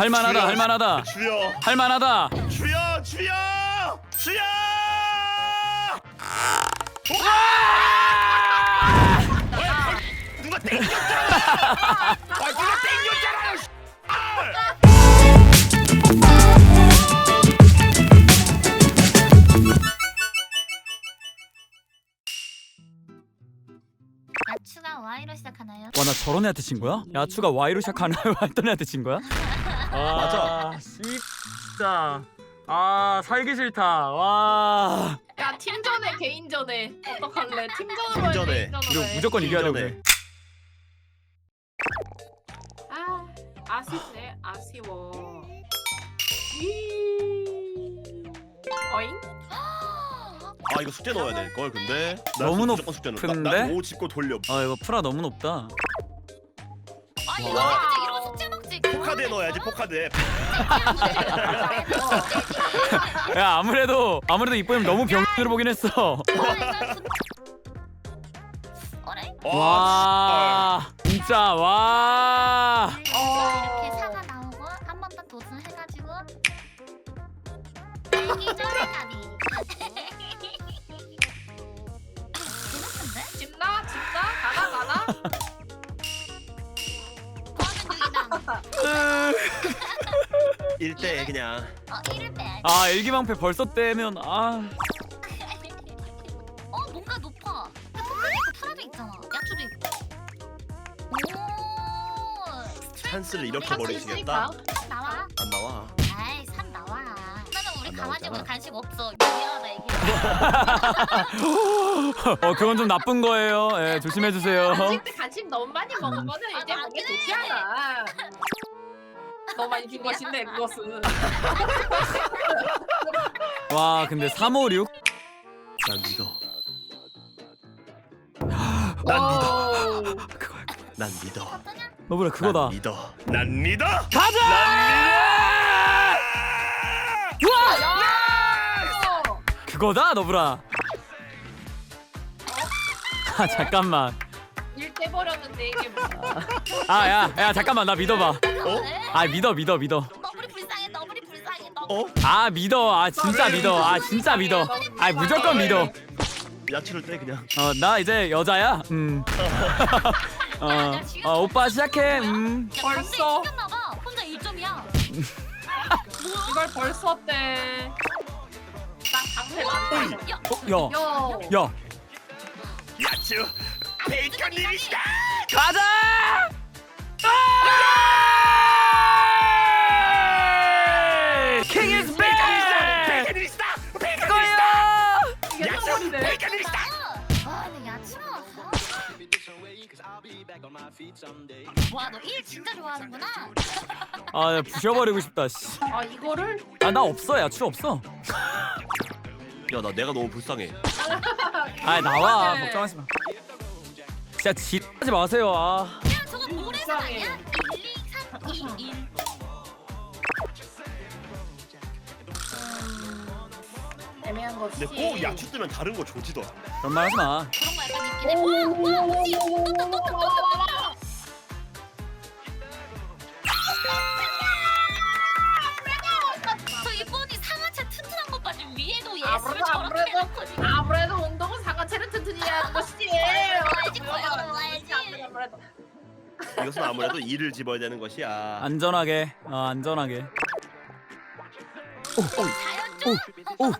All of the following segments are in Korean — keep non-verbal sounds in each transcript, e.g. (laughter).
할만하다 주여. 할만하다 주여 할만하다 주여 주여 주여 와! 누가 땡겼잖아 아 누가 땡겼잖아 씨. 야추가 Y로 시작하나요? 와 나 저런 애한테 진 거야? 야추가 Y로 시작하나요? (laughs) 했던 애한테 진 거야? 맞아. 진짜 아 살기 싫다 와 야 팀전에 개인전에 어떡할래? 팀전으로 해 팀전에. 개인전으로 우리 해. 무조건 이겨야 돼아 아쉽네 아쉬워 이... 어잉? 아 이거 숙제 넣어야 될 걸 근데 나 너무 무조건 숙제 넣어. 높은데? 나, 나오 짚고 돌려 아 이거 프라 너무 높다 아 이거 와. 포카드에 넣어야지 포카드에. (laughs) 야 아무래도 아무래도 이뻐님 너무 병으로 보긴 했어. 어래? 와 진짜. 와. 이렇게 나오고 한 번 더 도전해가지고. 딸기 쫄다 1대 그냥. 어 1을 빼야지 아 일기방패 벌써 떼면 아. 어 뭔가 높아. 근데 파라도 있잖아. 야추도 있고. 오 찬스를 이렇게 찬스 버리시겠다. 산 나와. 안 나와. 아이 산 나와. 나는 우리 안 강아지보다 나오잖아. 관심 없어. 미안하다 이게. (laughs) 어 그건 좀 나쁜 거예요. 예 조심해 주세요. 간식 때 간식 너무 많이 먹으면은 이제 아, 몸에 그래. 좋지 않아 너무 많이 준 것인데 그것은. (laughs) 와 근데 356 난 믿어. 난 믿어. 오. 그거야. 난 믿어. 어떠냐? 너보라 그거다. 난 믿어. 난 믿어. 가자! 야! 그거다 너보라. 아 잠깐만 일 떼버렸는데 이게 뭐야 아 야 야 잠깐만 나 믿어봐. 어? 아 믿어 믿어 믿어. 너블이 불쌍해 너블이 불쌍해 너블. 어? 아 믿어. 아 진짜 믿어. 아 진짜 믿어. 아 무조건 믿어. 야채를 떼 그냥. 어 나 이제 여자야? 음. (laughs) 어, 어 오빠 시작해. 음. 벌써? 혼자 1점이야. (laughs) 이걸 벌써 떼. 나 방패. 야. 어, 요. 야, 야, 야채 베이컨님이시다 가자! 아! 킹 is back! 베이컨님이시다 베이컨님이시다 야채. 베이컨님이시다 아 야채가 와너 1 진짜 좋아하는구나 아, 나 부셔버리고 싶다. 씨. 아 이거를 아, 나 없어. 야추 없어. 야 나 내가 너무 불쌍해 아, 나와. 걱정하지 마. 진짜 지 하지 마세요. 아. 야 저거 모래사 아니야? 1 2 3 2 1 애매한 것이. 근데 꼭 야채 뜨면 다른 거 조지더라 그런 말 하지 마. 그런 거 약간 있긴 해 와, 와 뭐지 떴다 떴다 떴다 떴다 이것은 아무래도 이를 집어야 되는 것이야 안전하게. 어, 안전하게. 와,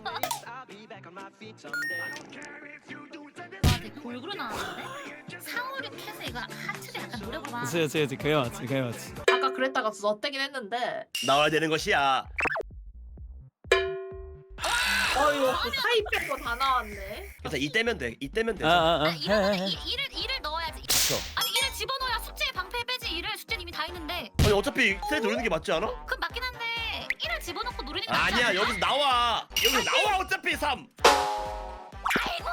되게 골고루 나왔는데? 상호력 해서 이거 하트를 약간 노려보라. 그치, 그치, 그치. 그게 맞지, 그게 맞지. 아까 그랬다가 젖대긴 했는데. 나와야 되는 것이야 어이구 그 사이 빼고 다 나왔네. 그래서 이때면 돼 이때면 아, 되죠 아, 아. 아, 해, 이러면 해, 해. 이, 이를 이를 아니 어차피 세 노리는 게 맞지 않아? 그럼 맞긴 한데 이를 집어넣고 노리는 게 낫지 아니야 않나? 여기서 나와 여기서 나와 어차피 3 아이고.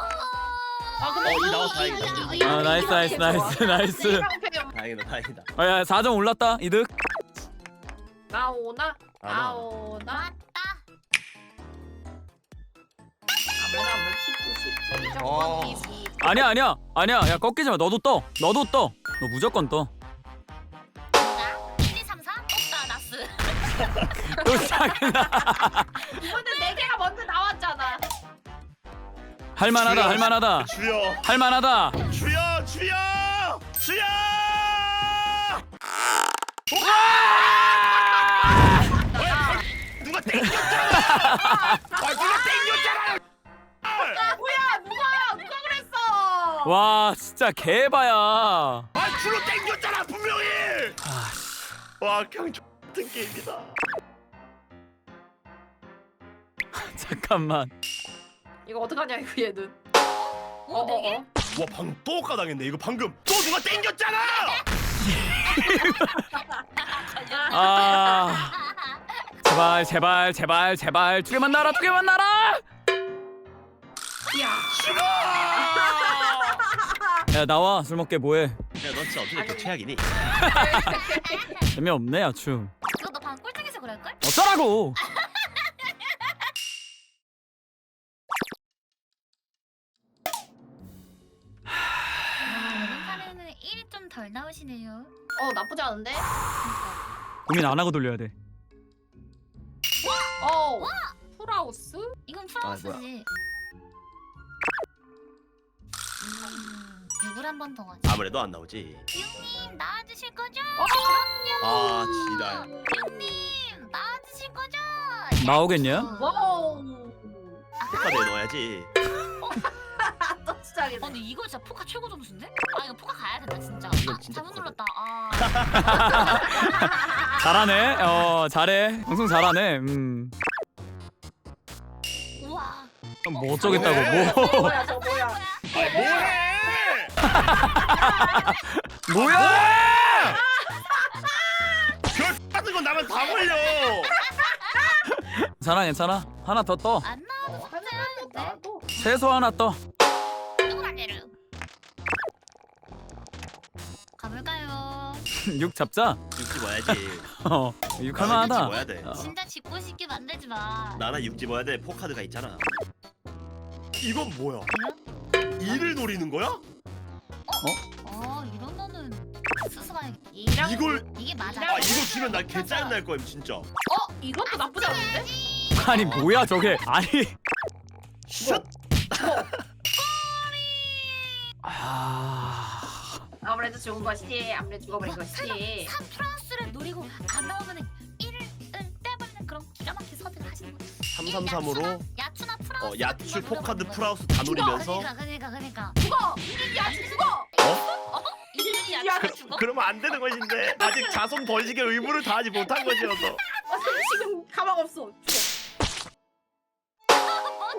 아 근데 어, 이 나와서 다행이다. 아, 야, 나이스, 나이스. 나이스, 나이스. 다행이다 다행이다 아, 야, 4점 올랐다. 이득. 나오나 안 와. 나오나 맞다. 아무나 뭐 19, 10, 어. 20, 20. 아니야, 아니야. 아니야. 야, 꺾이지 마. 너도 떠. 너도 떠. 너 무조건 떠. 자, 1, 2, 3, 4. 없다 나스. 또 시작이다. 이번에 네 개가 먼저 나왔잖아. 할만하다 할만하다 주여 할만하다. 주여 주여 주여 누가 (laughs) 땡겼잖아 아 누가 땡겼잖아 아 뭐야 누가 누가 그랬어? 와 진짜 개바야. 아 줄로 땡겼잖아 분명히 아, 씨. 와 그냥 같은 게임이다 (laughs) 잠깐만. 이거 어떡하냐 이거 얘는. 어, 네 개? 와 방금 또 까당했네 이거 방금 또 누가 땡겼잖아 (laughs) 아 제발 제발 제발 제발 두 개만 나라 두 개만 나라. 야. 싫어 (laughs) 야 나와 술 먹게 뭐해? 야너 진짜 어떻게 이렇게 최악이니 재미없네 아춤. 꼴등해서 그럴걸? 어쩌라고? 아, 이번 판에는 1이 좀 덜 나오시네요. 어 나쁘지 않은데? 고민 안 하고 돌려야 돼. 어. 풀하우스? 이건 프랑스지. 음, 6을 한번더 가자. 아무래도 안 나오지 님 나와주실 거죠? 어아 지랄 님 나와주실 거죠? 나오겠냐? 와우. 포카드에 넣어야지 (laughs) 또 시작이네. 어, 근데 이거 진짜 포카 최고 점수인데? 아 이거 포카 가야 된다 진짜. 이건 아, 진짜 잘못 포카다. 눌렀다. 아. (laughs) 잘하네. 어 잘해. 방송 잘하네. 음. 우와. 뭐 어쩌겠다고 뭐 뭐야 저 뭐야? 아 뭐해 (laughs) 뭐야? 나만 다 걸려 괜찮아 괜찮아. 하나 더 떠. 안 나와도 어, 하나 상관없는데. 나도. 최소 하나 떠. 가볼까요? (laughs) 육 잡자. 육지 뭐야지 (laughs) 어, 육 나는 할만하다. 육지 뭐야 돼 어. 진짜 짓고 싶게 만들지 마. 나나 육지 뭐야 돼 포카드가 있잖아 이건 뭐야? 이를 노리는 거야? 이랑 이걸 이게 맞아. 아 이거 주면 나 개짜증 날 거야 진짜 어 이것도 나쁘지 않은데? 아니 뭐야 저게? 아니. 슛 아. 아무래도 좋은 것이지. 아무래도 죽어버린 것이지. 3 플러스를 노리고 안 나오면은 1을 떼버리는 그런 기가 막힌 선택을 하시는 거죠. 333으로 야추나 프라우스 어 야추 걸 포카드 프라우스 다. 노리면서 그러니까 그러니까 그러니까 죽어. 이민이 야추 그, 죽어. 그러면 안 되는 것인데 아직 자손 번식의 의무를 다하지 못한 것이어서 아, 지금 가망 없어.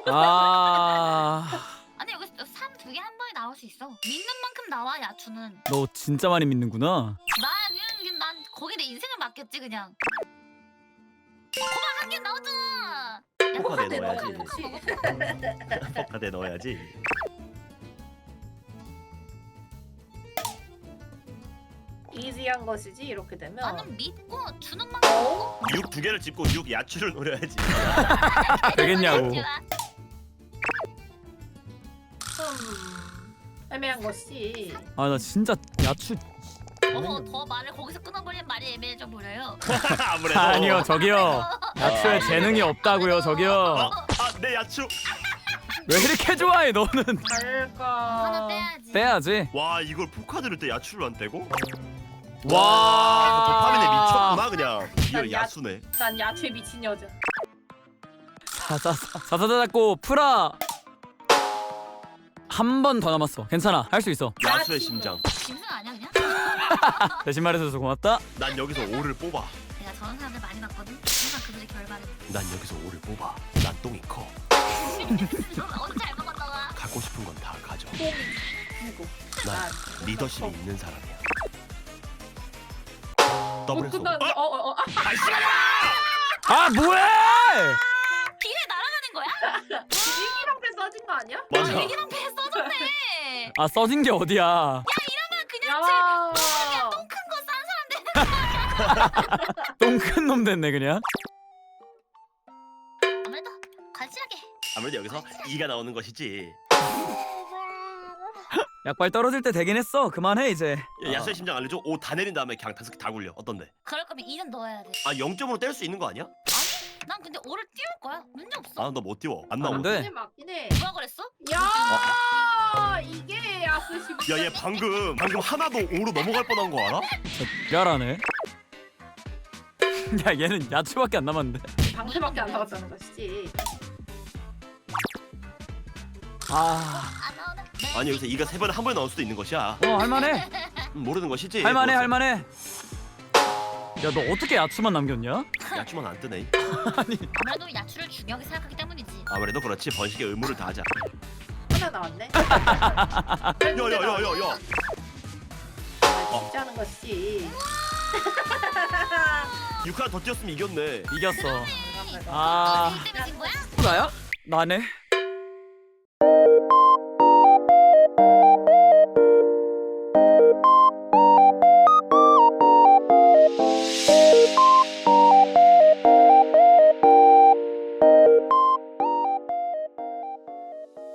죽어. 아. 아니 여기 3두개 한 번에 나올 수 있어. 믿는 만큼 나와 야추는. 너 진짜 많이 믿는구나. 나 그냥 난 거기 내 인생을 맡겼지 그냥. 고만 한개 포카드에 포카드에 넣어야지. 포카드에 (laughs) 넣어야지 이지한 것이지 이렇게 되면. 나는 믿고 주는 만큼. 어? 육두 개를 짚고 육 야추를 노려야지 (laughs) 되겠냐고. 좀 애매한 것이. 아 나 진짜 야추. 어머 더 말을 거기서 끊어버리면 말이 애매해져 버려요. (laughs) 아무래도 아니요 저기요. (laughs) 야추에 재능이 없다고요 저기요. 어? 아내 야추 왜 이렇게 좋아해 너는? 다를까. 하나 떼야지. 빼야지. 와 이걸 포카드를 때 야추를 안 떼고? 와. 도파민에 미쳤구나 그냥 야- 야수네 난 야채 미친 여자. 사사사 사사사 잡고 풀어. 한번 더 남았어. 괜찮아. 할 수 있어. 야수의 심장 짐승 아니야 그냥? (laughs) 대신 말해줘서 고맙다. 난 여기서 오를 뽑아 내가 저런 사람들 많이 봤거든. 항상 그들의 결말은 난 여기서 오를 뽑아 난 똥이 커 넌 언제 잘 먹었다 와. 갖고 싶은 건 다 가져 난. 리더십이 있는 사람이야 더블에서 끝난. 어? 어어 어. 아, 아이씨 아 뭐해? 비에 날아가는 거야? 이기랑 패 써진 거 아니야? 맞아 얘기랑 배 써줬네. 아 써진 게 어디야? 그냥 제 야. 똥큰거 싼 사람들. (laughs) 똥큰 놈 됐네 그냥. 아무래도 건실하게. 아무래도 여기서 이가 나오는 것이지 약발 떨어질 때 되긴 했어. 그만해 이제. 야, 야수의 심장 알려줘. 오 다 내린 다음에 그냥 다섯 개다 굴려. 어떤데? 그럴 거면 2는 넣어야 돼. 아 0점으로 뗄 수 있는 거 아니야? 난 근데 5를 띄울 거야. 문제 없어. 아 너 못 띄워. 안안 나와. 돼. 근데 맞긴 해. 누가 그랬어? 야 이게 야스시. 야얘 방금 방금 하나도 5로 넘어갈 뻔한 거 알아? 야라네. (laughs) 야 얘는 야추밖에 안 남았는데. 방패밖에 안 나왔다는 것이지. 아. 아니 여기서 이가 세 번에 한 번에 나올 수도 있는 것이야. 어 할만해. 음, 모르는 것이지. 할만해. 할만해. 야 너 어떻게 야추만 남겼냐? 야추만 안 뜨네. 아무래도 야추를 중요하게 생각하기 때문이지. 아무래도 그렇지 번식의 의무를 다하자. 하나 나왔네. 야야야야야. 아, 진짜 하는 것이지. 6 하나 더 뛰었으면 이겼네. 이겼어. 아. 아. 이 때문에 진 거야? 또 나야? 나네.